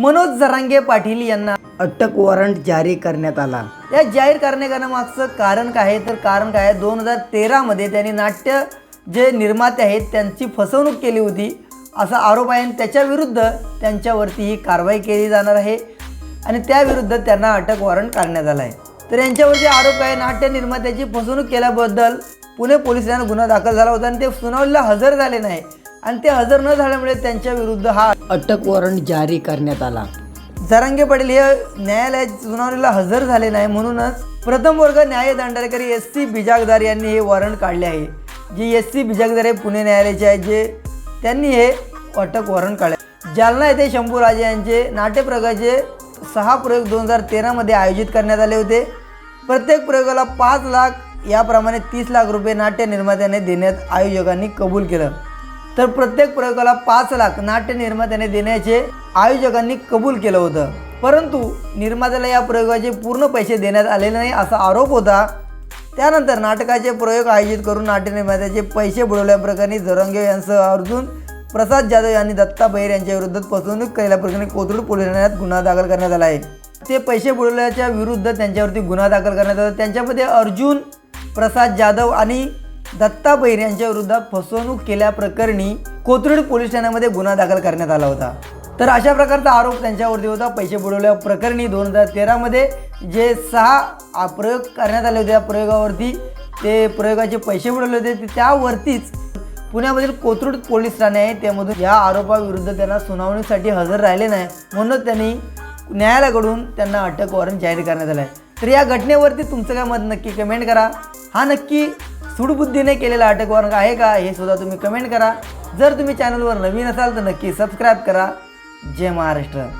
मनोज जरांगे पाटील यांना अटक वॉरंट जारी करण्यात आला. या जाहीर करण्यामागचं कारण काय आहे? तर कारण काय आहे? दोन हजार तेरामध्ये त्यांनी नाट्य जे निर्माते आहेत त्यांची फसवणूक केली होती. असा आरोप आहे आणि त्याच्याविरुद्ध त्यांच्यावरती ही कारवाई केली जाणार आहे. आणि त्याविरुद्ध त्यांना अटक वॉरंट काढण्यात आला आहे. तर यांच्यावरती आरोप आहे नाट्य निर्मात्याची फसवणूक केल्याबद्दल पुणे पोलीस ठाण्यात गुन्हा दाखल झाला होता आणि ते सुनावणीला हजर झाले नाही. आणि ते हजर न झाल्यामुळे त्यांच्याविरुद्ध हा अटक वॉरंट जारी करण्यात आला. जरांगे पाटील हे न्यायालयात सुनावणीला हजर झाले नाही म्हणूनच प्रथम वर्ग न्याय दंडाधिकारी एस सी बिजागदार यांनी हे वॉरंट काढले आहे. जे एस सी बिजागदार हे पुणे न्यायालयाचे आहेत जे त्यांनी हे अटक वॉरंट काढले जालना येथे शंभूराजे यांचे नाट्यप्रयोगाचे सहा प्रयोग दोन हजार तेरामध्ये आयोजित करण्यात आले होते. प्रत्येक प्रयोगाला पाच लाख याप्रमाणे तीस लाख रुपये नाट्य निर्मात्याने देण्यात आयोजकांनी कबूल केलं. तर प्रत्येक प्रयोगाला पाच लाख नाट्य निर्मात्याने देण्याचे आयोजकांनी कबूल केलं होतं. परंतु निर्मात्याला या प्रयोगाचे पूर्ण पैसे देण्यात आलेले नाही असा आरोप होता. त्यानंतर नाटकाचे प्रयोग आयोजित करून नाट्य निर्मात्याचे पैसे बुडवल्याप्रकरणी जरंगे यांसह अर्जुन प्रसाद जाधव यांनी दत्ता बहिर यांच्या विरुद्ध फसवणूक केल्याप्रकरणी कोथरूड पोलीस ठाण्यात गुन्हा दाखल करण्यात आला आहे. ते पैसे बुडवल्याच्या विरुद्ध त्यांच्यावरती गुन्हा दाखल करण्यात आला. त्यांच्यामध्ये अर्जुन प्रसाद जाधव आणि दत्ता बहिर यांच्या विरुद्ध फसवणूक केल्याप्रकरणी कोथरूड पोलीस ठाण्यामध्ये गुन्हा दाखल करण्यात आला होता. तर अशा प्रकारचा आरोप त्यांच्यावरती होता. पैसे बुडवल्या प्रकरणी दोन हजार तेरामध्ये जे सहा प्रयोग करण्यात आले होते या प्रयोगावरती ते प्रयोगाचे पैसे बुडवले होते. ते त्यावरतीच पुण्यामधील कोथरूड पोलीस ठाणे आहे. त्यामधून या आरोपाविरुद्ध त्यांना सुनावणीसाठी हजर राहिले नाही. म्हणून त्यांनी न्यायालयाकडून त्यांना अटक वॉरंट जाहीर करण्यात आलं आहे तर या घटनेवरती तुमचं काय मत नक्की कमेंट करा. हा नक्की सूडबुद्धीने केलेला अटक वॉरंट आहे का हे सुद्धा तुम्ही कमेंट करा. जर तुम्ही चॅनलवर नवीन असाल तर नक्की सबस्क्राईब करा. जय महाराष्ट्र.